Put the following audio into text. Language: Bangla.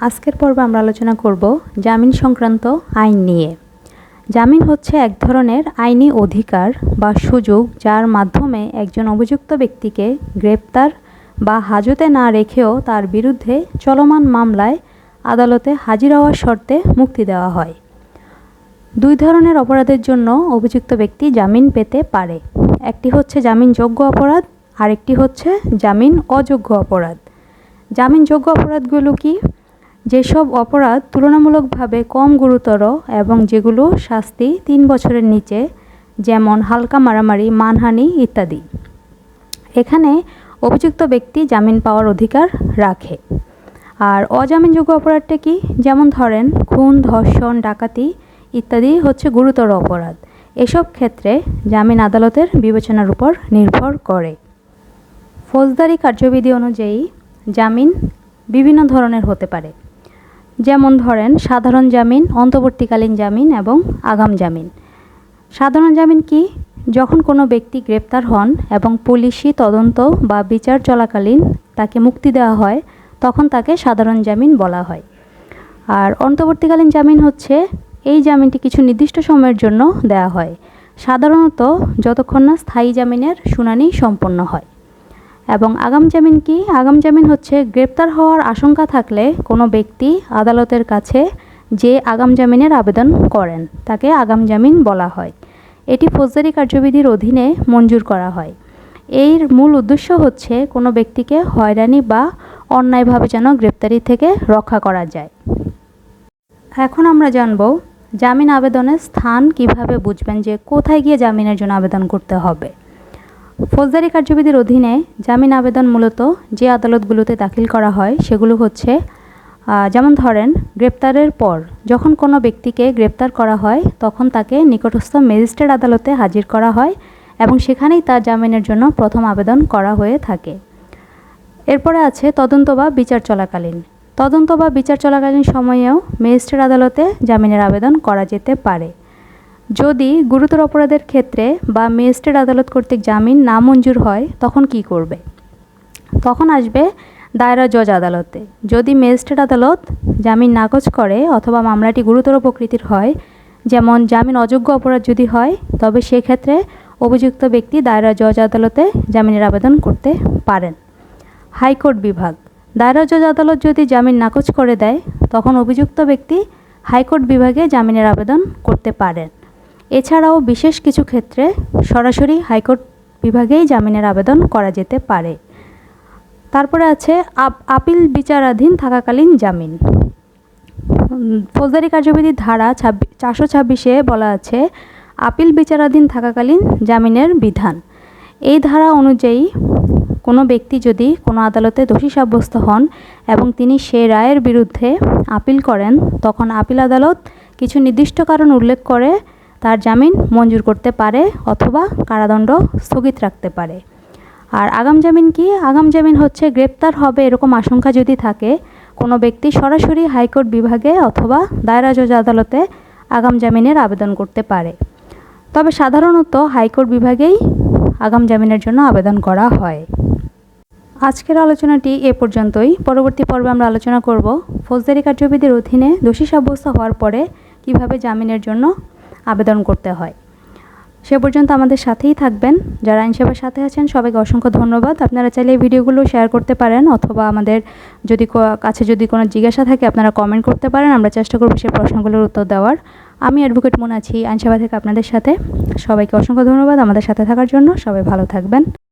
আজকের পর্বে আমরা আলোচনা করব জামিন সংক্রান্ত আইন নিয়ে। জামিন হচ্ছে এক ধরনের আইনি অধিকার বা সুযোগ যার মাধ্যমে একজন অভিযুক্ত ব্যক্তিকে গ্রেপ্তার বা হাজতে না রেখেও তার বিরুদ্ধে চলমান মামলায় আদালতে হাজির হওয়ার শর্তে মুক্তি দেওয়া হয়। দুই ধরনের অপরাধের জন্য অভিযুক্ত ব্যক্তি জামিন পেতে পারে। একটি হচ্ছে জামিনযোগ্য অপরাধ, আরেকটি হচ্ছে জামিন অযোগ্য অপরাধ। জামিনযোগ্য অপরাধগুলো কি? যেসব অপরাধ তুলনামূলকভাবে কম গুরুতর এবং যেগুলো শাস্তি তিন বছরের নিচে, যেমন হালকা মারামারি, মানহানি ইত্যাদি। এখানে অভিযুক্ত ব্যক্তি জামিন পাওয়ার অধিকার রাখে। আর অজামিনযোগ্য অপরাধটা কি? যেমন ধরেন, খুন, ধর্ষণ, ডাকাতি ইত্যাদি হচ্ছে গুরুতর অপরাধ। এসব ক্ষেত্রে জামিন আদালতের বিবেচনার উপর নির্ভর করে। ফৌজদারি কার্যবিধি অনুযায়ী জামিন বিভিন্ন ধরনের হতে পারে। যেমন ধরেন, সাধারণ জামিন, অন্তর্বর্তীকালীন জামিন এবং আগাম জামিন। সাধারণ জামিন কি? যখন কোনো ব্যক্তি গ্রেপ্তার হন এবং পুলিশি তদন্ত বা বিচার চলাকালীন তাকে মুক্তি দেওয়া হয়, তখন তাকে সাধারণ জামিন বলা হয়। আর অন্তর্বর্তীকালীন জামিন হচ্ছে, এই জামিনটি কিছু নির্দিষ্ট সময়ের জন্য দেওয়া হয়। সাধারণত যতক্ষণ না স্থায়ী জামিনের শুনানি সম্পন্ন হয়। এবং আগাম জামিন কি? আগাম জামিন হচ্ছে গ্রেপ্তার হওয়ার আশঙ্কা থাকলে কোনো ব্যক্তি আদালতের কাছে যে আগাম জামিনের আবেদন করেন, তাকে আগাম জামিন বলা হয়। এটি ফৌজদারি কার্যবিধির অধীনে মঞ্জুর করা হয়। এর মূল উদ্দেশ্য হচ্ছে কোনো ব্যক্তিকে হয়রানি বা অন্যায়ভাবে যেন গ্রেপ্তারি থেকে রক্ষা করা যায়। এখন আমরা জানব জামিন আবেদনের স্থান কীভাবে বুঝবেন যে কোথায় গিয়ে জামিনের জন্য আবেদন করতে হবে। ফৌজদারি কার্যবিধির অধীনে জামিন আবেদন মূলত যে আদালতগুলোতে দাখিল করা হয় সেগুলো হচ্ছে যেমন ধরেন, গ্রেপ্তারের পর যখন কোনো ব্যক্তিকে গ্রেপ্তার করা হয় তখন তাকে নিকটস্থ ম্যাজিস্ট্রেট আদালতে হাজির করা হয় এবং সেখানেই তার জামিনের জন্য প্রথম আবেদন করা হয়ে থাকে। এরপরে আছে তদন্ত বা বিচার চলাকালীন। তদন্ত বা বিচার চলাকালীন সময়েও ম্যাজিস্ট্রেট আদালতে জামিনের আবেদন করা যেতে পারে। যদি গুরুতর অপরাধের ক্ষেত্রে বা ম্যাজিস্ট্রেট আদালত কর্তৃক জামিন না মঞ্জুর হয়, তখন কি করবে? তখন আসবে দায়রা জজ আদালতে। যদি ম্যাজিস্ট্রেট আদালত জামিন নাকচ করে অথবা মামলাটি গুরুতর প্রকৃতির হয়, যেমন জামিন অযোগ্য অপরাধ যদি হয়, তবে সেক্ষেত্রে অভিযুক্ত ব্যক্তি দায়রা জজ আদালতে জামিনের আবেদন করতে পারেন। হাইকোর্ট বিভাগ। দায়রা জজ আদালত যদি জামিন নাকচ করে দেয়, তখন অভিযুক্ত ব্যক্তি হাইকোর্ট বিভাগে জামিনের আবেদন করতে পারেন। এছাড়াও বিশেষ কিছু ক্ষেত্রে সরাসরি হাইকোর্ট বিভাগেই জামিনের আবেদন করা যেতে পারে। তারপরে আছে আপিল বিচারাধীন থাকাকালীন জামিন। ফৌজদারি কার্যবিধির ধারা ছাব্বিশ চারশো ছাব্বিশে বলা আছে, আপিল বিচারাধীন থাকাকালীন জামিনের বিধান। এই ধারা অনুযায়ী কোনো ব্যক্তি যদি কোনো আদালতে দোষী সাব্যস্ত হন এবং তিনি সে রায়ের বিরুদ্ধে আপিল করেন, তখন আপিল আদালত কিছু নির্দিষ্ট কারণ উল্লেখ করে তার জামিন মঞ্জুর করতে পারে অথবা কারাদণ্ড স্থগিত রাখতে পারে। আর আগাম জামিন কি? আগাম জামিন হচ্ছে গ্রেপ্তার হবে এরকম আশঙ্কা যদি থাকে, কোনো ব্যক্তি সরাসরি হাইকোর্ট বিভাগে অথবা দায়রা জজ আদালতে আগাম জামিনের আবেদন করতে পারে। তবে সাধারণত হাইকোর্ট বিভাগেই আগাম জামিনের জন্য আবেদন করা হয়। আজকের আলোচনাটি এ পর্যন্তই। পরবর্তী পর্বে আমরা আলোচনা করব ফৌজদারি কার্যবিধির অধীনে দোষী সাব্যস্ত হওয়ার পরে কীভাবে জামিনের জন্য আবেদন করতে হয়। সে পর্যন্ত আমাদের সাথেই থাকবেন। যারা আইনসেবার সাথে আছেন, সবাইকে অসংখ্য ধন্যবাদ। আপনারা চাইলে এই ভিডিওগুলো শেয়ার করতে পারেন অথবা আমাদের যদি কাছে যদি কোনো জিজ্ঞাসা থাকে, আপনারা কমেন্ট করতে পারেন। আমরা চেষ্টা করব সেই প্রশ্নগুলোর উত্তর দেওয়ার। আমি অ্যাডভোকেট মনে আছি আইনসেবা থেকে আপনাদের সাথে। সবাইকে অসংখ্য ধন্যবাদ আমাদের সাথে থাকার জন্য। সবাই ভালো থাকবেন।